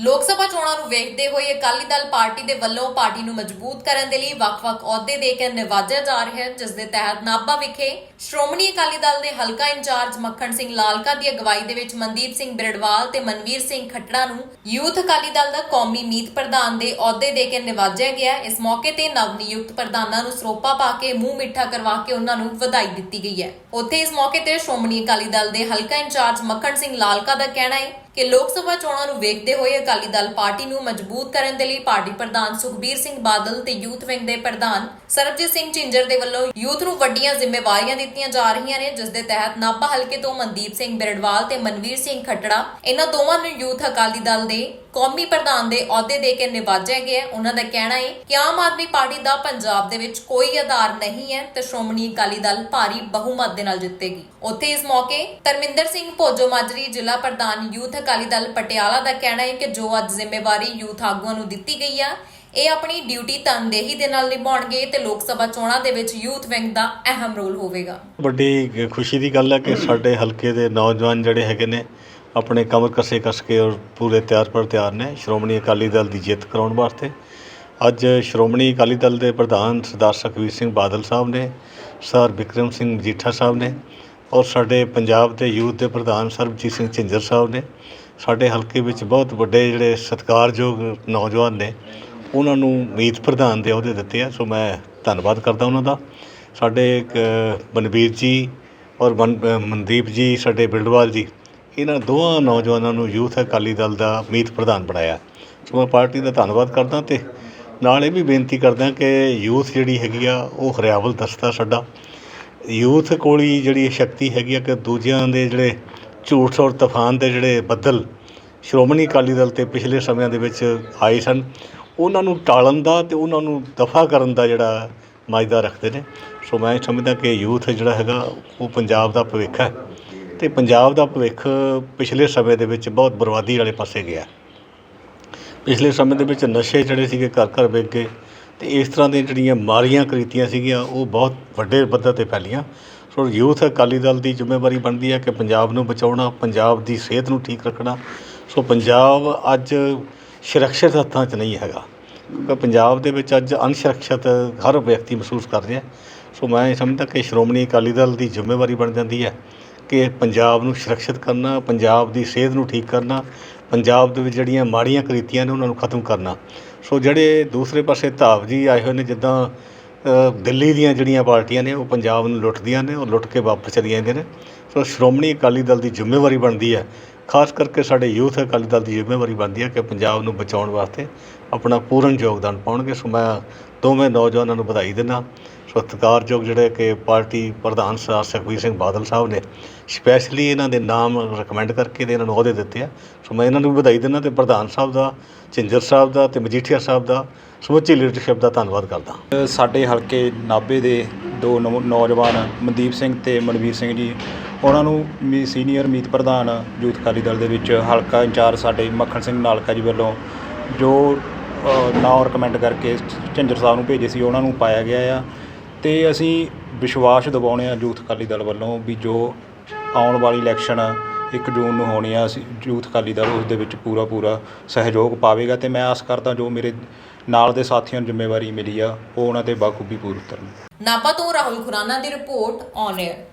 ਲੋਕ ਸਭਾ ਚੋਣਾਂ ਨੂੰ ਵੇਖਦੇ ਹੋਏ ਅਕਾਲੀ ਦਲ ਪਾਰਟੀ ਦੇ ਵੱਲੋਂ ਪਾਰਟੀ ਨੂੰ ਮਜ਼ਬੂਤ ਕਰਨ ਦੇ ਲਈ ਵੱਖ-ਵੱਖ ਅਹੁਦੇ ਦੇ ਕੇ ਨਿਵਾਜਿਆ ਜਾ ਰਿਹਾ ਹੈ, ਜਿਸ ਦੇ ਤਹਿਤ ਨਾਭਾ ਵਿਖੇ ਸ਼੍ਰੋਮਣੀ ਅਕਾਲੀ ਦਲ ਦੇ ਹਲਕਾ ਇੰਚਾਰਜ ਮੱਖਣ ਸਿੰਘ ਲਾਲਕਾ ਦੀ ਅਗਵਾਈ ਦੇ ਵਿੱਚ ਮਨਦੀਪ ਸਿੰਘ ਬਿਰੜਵਾਲ ਤੇ ਮਨਵੀਰ ਸਿੰਘ ਖੱਟੜਾ ਨੂੰ ਯੂਥ ਅਕਾਲੀ ਦਲ ਦਾ ਕੌਮੀ ਮੀਤ ਪ੍ਰਧਾਨ ਦੇ ਅਹੁਦੇ ਦੇ ਕੇ ਨਿਵਾਜਿਆ ਗਿਆ ਇਸ ਮੌਕੇ ਤੇ ਨਵ ਨਿਯੁਕਤ ਪ੍ਰਧਾਨਾਂ ਨੂੰ ਸਰੋਪਾ ਪਾ ਕੇ ਮੂੰਹ ਮਿੱਠਾ ਕਰਵਾ ਕੇ ਉਹਨਾਂ ਨੂੰ ਵਧਾਈ ਦਿੱਤੀ ਗਈ ਹੈ। ਉੱਥੇ ਇਸ ਮੌਕੇ ਤੇ ਸ਼੍ਰੋਮਣੀ ਅਕਾਲੀ ਦਲ ਦੇ ਹਲਕਾ ਇੰਚਾਰਜ ਮੱਖਣ ਸਿੰਘ ਲਾਲਕਾ ਦਾ ਕਹਿਣਾ ਹੈ ਕਿ ਲੋਕ ਸਭਾ ਚੋਣਾਂ ਨੂੰ ਵੇਖਦੇ ਹੋਏ ਅਕਾਲੀ ਦਲ ਪਾਰਟੀ ਨੂੰ ਮਜ਼ਬੂਤ ਕਰਨ ਦੇ ਲਈ ਪਾਰਟੀ ਪ੍ਰਧਾਨ ਸੁਖਬੀਰ ਸਿੰਘ ਬਾਦਲ ਤੇ ਯੂਥ ਵਿੰਗ ਦੇ ਪ੍ਰਧਾਨ ਸਰਬਜੀਤ ਸਿੰਘ ਝਿੰਜਰ ਦੇ ਵੱਲੋਂ ਯੂਥ ਨੂੰ ਵੱਡੀਆਂ ਜ਼ਿੰਮੇਵਾਰੀਆਂ ਦਿੱਤੀਆਂ ਜਾ ਰਹੀਆਂ ਨੇ, ਜਿਸ ਦੇ ਤਹਿਤ ਨਾਭਾ ਹਲਕੇ ਤੋਂ ਮਨਦੀਪ ਸਿੰਘ ਬਿਰੜਵਾਲ ਤੇ ਮਨਵੀਰ ਸਿੰਘ ਖੱਟੜਾ, ਇਹਨਾਂ ਦੋਵਾਂ ਨੂੰ ਯੂਥ ਅਕਾਲੀ ਦਲ ਦੇ ਕੌਮੀ ਪ੍ਰਧਾਨ ਦੇ ਅਹੁਦੇ ਦੇ ਕੇ ਨਿਵਾਜਿਆ ਗਿਆ ਉਹਨਾਂ ਦਾ ਕਹਿਣਾ ਹੈ ਕਿ ਆਮ ਆਦਮੀ ਪਾਰਟੀ ਦਾ ਪੰਜਾਬ ਦੇ ਵਿੱਚ ਕੋਈ ਆਧਾਰ ਨਹੀਂ ਹੈ ਤੇ ਸ਼੍ਰੋਮਣੀ ਅਕਾਲੀ ਦਲ ਭਾਰੀ ਬਹੁਮਤ ਦੇ ਨਾਲ ਜਿੱਤੇਗੀ। ਉੱਥੇ ਇਸ ਮੌਕੇ ਧਰਮਿੰਦਰ ਸਿੰਘ ਭੋਜੋ ਮਾਜਰੀ ਜ਼ਿਲ੍ਹਾ ਪ੍ਰਧਾਨ ਯੂਥ ਅਕਾਲੀ ਦਲ ਪਟਿਆਲਾ ਦਾ ਕਹਿਣਾ ਹੈ ਕਿ ਜੋ ਅੱਜ ਜ਼ਿੰਮੇਵਾਰੀ ਯੂਥ ਆਗੂਆਂ ਨੂੰ ਦਿੱਤੀ ਗਈ ਆ ਇਹ ਆਪਣੀ ਡਿਊਟੀ ਤਨਦੇਹੀ ਦੇ ਨਾਲ ਨਿਭਾਉਣਗੇ ਤੇ ਲੋਕ ਸਭਾ ਚੋਣਾਂ ਦੇ ਵਿੱਚ ਯੂਥ ਵਿੰਗ ਦਾ ਅਹਿਮ ਰੋਲ ਹੋਵੇਗਾ। ਵੱਡੀ ਖੁਸ਼ੀ ਦੀ ਗੱਲ ਹੈ ਕਿ ਸਾਡੇ ਹਲਕੇ ਦੇ ਨੌਜਵਾਨ ਜਿਹੜੇ ਹੈਗੇ ਨੇ, ਆਪਣੇ ਕਮਰ ਕਸੇ ਕਸ ਕੇ ਔਰ ਪੂਰੇ ਤਿਆਰ ਪਰ ਤਿਆਰ ਨੇ। ਸ਼੍ਰੋਮਣੀ ਅਕਾਲੀ ਦਲ ਦੀ ਜਿੱਤ ਕਰਾਉਣ ਵਾਸਤੇ। ਅੱਜ ਸ਼੍ਰੋਮਣੀ ਅਕਾਲੀ ਦਲ ਦੇ ਪ੍ਰਧਾਨ ਸਰਦਾਰ ਸੁਖਬੀਰ ਸਿੰਘ ਬਾਦਲ ਸਾਹਿਬ ਨੇ, ਸਰ ਵਿਕਰਮ ਸਿੰਘ ਮਜੀਠਾ ਸਾਹਿਬ ਨੇ ਔਰ ਸਾਡੇ ਪੰਜਾਬ ਦੇ ਯੂਥ ਦੇ ਪ੍ਰਧਾਨ ਸਰਬਜੀਤ ਸਿੰਘ ਝਿੰਜਰ ਸਾਹਿਬ ਨੇ, ਸਾਡੇ ਹਲਕੇ ਵਿੱਚ ਬਹੁਤ ਵੱਡੇ ਜਿਹੜੇ ਸਤਿਕਾਰਯੋਗ ਨੌਜਵਾਨ ਨੇ ਉਹਨਾਂ ਨੂੰ ਮੀਤ ਪ੍ਰਧਾਨ ਦੇ ਅਹੁਦੇ ਦਿੱਤੇ ਆ, ਸੋ ਮੈਂ ਧੰਨਵਾਦ ਕਰਦਾ ਉਹਨਾਂ ਦਾ। ਸਾਡੇ ਇੱਕ ਬਨਵੀਰ ਜੀ ਔਰ ਮਨ- ਮਨਦੀਪ ਜੀ, ਸਾਡੇ ਬਿਲਡਵਾਲ ਜੀ, ਇਹਨਾਂ ਦੋਵਾਂ ਨੌਜਵਾਨਾਂ ਨੂੰ ਯੂਥ ਅਕਾਲੀ ਦਲ ਦਾ ਮੀਤ ਪ੍ਰਧਾਨ ਬਣਾਇਆ। ਸੋ ਮੈਂ ਪਾਰਟੀ ਦਾ ਧੰਨਵਾਦ ਕਰਦਾ ਤੇ ਨਾਲ ਇਹ ਵੀ ਬੇਨਤੀ ਕਰਦਾ ਕਿ ਯੂਥ ਜਿਹੜੀ ਹੈਗੀ ਆ, ਉਹ ਹਰਿਆਵਲ ਦਸਤਾ ਸਾਡਾ। ਯੂਥ ਕੋਲ ਹੀ ਜਿਹੜੀ ਸ਼ਕਤੀ ਹੈਗੀ ਆ ਕਿ ਦੂਜਿਆਂ ਦੇ ਜਿਹੜੇ ਝੂਠ ਔਰ ਤੂਫਾਨ ਦੇ ਜਿਹੜੇ ਬੱਦਲ ਸ਼੍ਰੋਮਣੀ ਅਕਾਲੀ ਦਲ ਤੇ ਪਿਛਲੇ ਸਮਿਆਂ ਦੇ ਵਿੱਚ ਆਏ ਸਨ। ਉਹਨਾਂ ਨੂੰ ਟਾਲਣ ਦਾ ਅਤੇ ਉਹਨਾਂ ਨੂੰ ਦਫਾ ਕਰਨ ਦਾ ਜਿਹੜਾ ਮਾਇਦਾ ਰੱਖਦੇ ਨੇ। ਸੋ ਮੈਂ ਸਮਝਦਾ ਕਿ ਯੂਥ ਜਿਹੜਾ ਹੈਗਾ, ਉਹ ਪੰਜਾਬ ਦਾ ਭਵਿੱਖ ਹੈ ਅਤੇ ਪੰਜਾਬ ਦਾ ਭਵਿੱਖ ਪਿਛਲੇ ਸਮੇਂ ਦੇ ਵਿੱਚ ਬਹੁਤ ਬਰਬਾਦੀ ਵਾਲੇ ਪਾਸੇ ਗਿਆ। ਪਿਛਲੇ ਸਮੇਂ ਦੇ ਵਿੱਚ ਨਸ਼ੇ ਜਿਹੜੇ ਸੀਗੇ ਘਰ ਘਰ ਵਿਕ ਗਏ ਤੇ ਇਸ ਤਰ੍ਹਾਂ ਦੀਆਂ ਜਿਹੜੀਆਂ ਮਾਰੀਆਂ ਕ੍ਰੀਤੀਆਂ ਸੀਗੀਆਂ, ਉਹ ਬਹੁਤ ਵੱਡੇ ਪੱਧਰ ਤੇ ਫੈਲੀਆਂ। ਸੋ ਯੂਥ ਅਕਾਲੀ ਦਲ ਦੀ ਜ਼ਿੰਮੇਵਾਰੀ ਬਣਦੀ ਹੈ ਕਿ ਪੰਜਾਬ ਨੂੰ ਬਚਾਉਣਾ, ਪੰਜਾਬ ਦੀ ਸਿਹਤ ਨੂੰ ਠੀਕ ਰੱਖਣਾ। ਸੋ ਪੰਜਾਬ ਅੱਜ ਸੁਰੱਖਿਅਤ ਹੱਥਾਂ 'ਚ ਨਹੀਂ ਹੈਗਾ। ਕਿਉਂਕਿ ਪੰਜਾਬ ਦੇ ਵਿੱਚ ਅੱਜ ਅਨਸੁਰੱਖਿਅਤ ਹਰ ਵਿਅਕਤੀ ਮਹਿਸੂਸ ਕਰ ਰਿਹਾ। ਸੋ ਮੈਂ ਇਹ ਸਮਝਦਾ ਕਿ ਸ਼੍ਰੋਮਣੀ ਅਕਾਲੀ ਦਲ ਦੀ ਜ਼ਿੰਮੇਵਾਰੀ ਬਣ ਜਾਂਦੀ ਹੈ ਕਿ ਪੰਜਾਬ ਨੂੰ ਸੁਰੱਖਿਅਤ ਕਰਨਾ, ਪੰਜਾਬ ਦੀ ਸਿਹਤ ਨੂੰ ਠੀਕ ਕਰਨਾ, ਪੰਜਾਬ ਦੇ ਵਿੱਚ ਜਿਹੜੀਆਂ ਮਾੜੀਆਂ ਕ੍ਰੀਤੀਆਂ ਨੇ ਉਹਨਾਂ ਨੂੰ ਖਤਮ ਕਰਨਾ। ਸੋ ਜਿਹੜੇ ਦੂਸਰੇ ਪਾਸੇ ਧਾਵ ਜੀ ਆਏ ਹੋਏ ਨੇ, ਜਿੱਦਾਂ ਦਿੱਲੀ ਦੀਆਂ ਜਿਹੜੀਆਂ ਪਾਰਟੀਆਂ ਨੇ, ਉਹ ਪੰਜਾਬ ਨੂੰ ਲੁੱਟਦੀਆਂ ਨੇ, ਉਹ ਲੁੱਟ ਕੇ ਵਾਪਸ ਚਲੀ ਜਾਂਦੀਆਂ ਨੇ। ਸੋ ਸ਼੍ਰੋਮਣੀ ਅਕਾਲੀ ਦਲ ਦੀ ਜ਼ਿੰਮੇਵਾਰੀ ਬਣਦੀ ਹੈ। ਖਾਸ ਕਰਕੇ ਸਾਡੇ ਯੂਥ ਅਕਾਲੀ ਦਲ ਦੀ ਜ਼ਿੰਮੇਵਾਰੀ ਬਣਦੀ ਹੈ ਕਿ ਪੰਜਾਬ ਨੂੰ ਬਚਾਉਣ ਵਾਸਤੇ ਆਪਣਾ ਪੂਰਨ ਯੋਗਦਾਨ ਪਾਉਣਗੇ। ਸੋ ਮੈਂ ਦੋਵੇਂ ਨੌਜਵਾਨਾਂ ਨੂੰ ਵਧਾਈ ਦਿੰਦਾ। ਸੋ ਸਤਿਕਾਰਯੋਗ ਜਿਹੜੇ ਕਿ ਪਾਰਟੀ ਪ੍ਰਧਾਨ ਸਰਦਾਰ ਸੁਖਬੀਰ ਸਿੰਘ ਬਾਦਲ ਸਾਹਿਬ ਨੇ, ਸਪੈਸ਼ਲੀ ਇਹਨਾਂ ਦੇ ਨਾਮ ਰეკਮੈਂਡ ਕਰਕੇ ਤੇ ਇਹਨਾਂ ਨੂੰ ਅਹੁਦੇ ਦਿੱਤੇ ਆ। ਸੋ ਮੈਂ ਇਹਨਾਂ ਨੂੰ ਵੀ ਵਧਾਈ ਦਿੰਦਾ ਤੇ ਪ੍ਰਧਾਨ ਸਾਹਿਬ ਦਾ, ਝਿੰਜਰ ਸਾਹਿਬ ਦਾ ਤੇ ਮਜੀਠੀਆ ਸਾਹਿਬ ਦਾ, ਸਮੁੱਚੀ ਲੀਡਰਸ਼ਿਪ ਦਾ ਧੰਨਵਾਦ ਕਰਦਾ ਸਾਡੇ ਹਲਕੇ ਨਾਭੇ ਦੇ ਦੋ ਨੌ- ਨੌਜਵਾਨ ਮਨਦੀਪ ਸਿੰਘ ਤੇ ਮਨਵੀਰ ਸਿੰਘ ਜੀ ਉਹਨਾਂ ਨੂੰ ਮੀ ਸੀਨੀਅਰ ਮੀਤ ਪ੍ਰਧਾਨ ਯੂਥ ਅਕਾਲੀ ਦਲ ਦੇ ਵਿੱਚ ਹਲਕਾ ਇੰਚਾਰਜ ਸਾਡੇ ਮੱਖਣ ਸਿੰਘ ਨਾਲਕਾ ਜੀ ਵੱਲੋਂ ਜੋ ਨਾਂ ਰਿਕਮੈਂਡ ਕਰਕੇ ਝੰਜਰ ਸਾਹਿਬ ਨੂੰ ਭੇਜੇ ਸੀ, ਉਹਨਾਂ ਨੂੰ ਪਾਇਆ ਗਿਆ ਆ। ਅਤੇ ਅਸੀਂ ਵਿਸ਼ਵਾਸ ਦਿਵਾਉਣੇ ਹਾਂ ਯੂਥ ਅਕਾਲੀ ਦਲ ਵੱਲੋਂ ਵੀ ਜੋ ਆਉਣ ਵਾਲੀ ਇਲੈਕਸ਼ਨ ਇੱਕ ਜੂਨ ਨੂੰ ਹੋਣੀ ਆ, ਅਸੀਂ ਯੂਥ ਅਕਾਲੀ ਦਲ ਉਸ ਦੇ ਵਿੱਚ ਪੂਰਾ ਪੂਰਾ ਸਹਿਯੋਗ ਪਾਵੇਗਾ ਅਤੇ ਮੈਂ ਆਸ ਕਰਦਾ ਜੋ ਮੇਰੇ ਨਾਲ ਦੇ ਸਾਥੀਆਂ ਨੂੰ ਜ਼ਿੰਮੇਵਾਰੀ ਮਿਲੀ ਆ, ਉਹ ਉਹਨਾਂ ਦੇ ਬਾਖੂਬੀ ਪੂਰ ਉਤਰਨ। ਨਾਪਾ ਤੋਂ ਰਾਹੁਲ ਖੁਰਾਨਾ ਦੀ ਰਿਪੋਰਟ ਔਨ ਏਅਰ